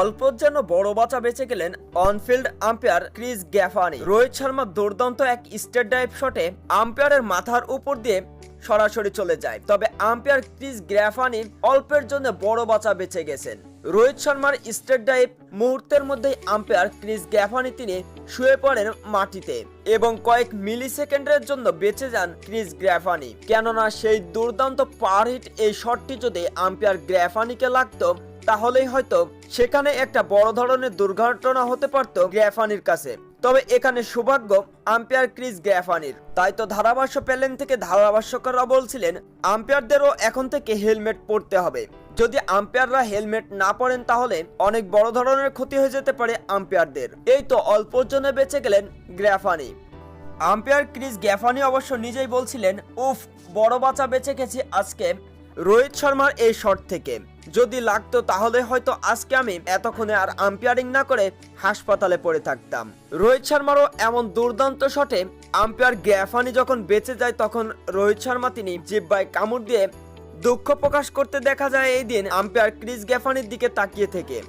অল্প যেন বড় বাঁচা বেঁচে গেলেন onfield umpire Chris Gaffaney. Rohit Sharma দুর্দান্ত এক স্টেট ডাইভ শটে আম্পায়ারের মাথার উপর দিয়ে সরাসরি চলে যায়। তবে আম্পায়ার ক্রিস গ্যাফানি অল্পের জন্য বড় বাঁচা বেঁচে গেছেন। রোহিত শর্মার স্টেট ডাইভ মুহূর্তের মধ্যেই আম্পায়ার ক্রিস গ্যাফানি তিনি শুয়ে পড়েন মাটিতে এবং কয়েক মিলি সেকেন্ডের জন্য বেঁচে যান ক্রিস গ্র্যাফানি কেননা সেই দুর্দান্ত পার হিট এই শটটি যদি আম্পায়ার গ্র্যাফানিকে লাগতো, তাহলেই হয়তো সেখানে একটা বড় ধরনের দুর্ঘটনা হতে পারত গ্র্যাফানির কাছে। তবে এখানে সৌভাগ্য, আম্পায়ার ক্রিস গ্র্যাফানির তাই তো ধারাভাষ্য প্যালেন থেকে ধারাভাষ্যকাররা বলছিলেন, আম্পায়ারদেরও এখন থেকে হেলমেট পরতে হবে। যদি আম্পায়াররা হেলমেট না পরেন তাহলে অনেক বড় ধরনের ক্ষতি হয়ে যেতে পারে আম্পায়ারদের। এই তো অল্প জনে বেঁচে গেলেন গ্র্যাফানি আম্পায়ার ক্রিস গ্যাফানি অবশ্য নিজেই বলছিলেন, উফ, বড় বাচ্চা বেঁচে গেছি আজকে। রোহিত শর্মার এই শট থেকে। যদি লাগতো তাহলে হয়তো আজকে আমি এতক্ষণে আর আম্পায়ারিং না করে হাসপাতালে পড়ে থাকতাম। রোহিত শর্মারও এমন দুর্দান্ত শটে আম্পায়ার গ্যাফানি যখন বেঁচে যায় তখন রোহিত শর্মা তিনি জিব্বায় কামড় দিয়ে দুঃখ প্রকাশ করতে দেখা যায় এই দিন আম্পায়ার ক্রিস গ্যাফানির দিকে তাকিয়ে থেকে।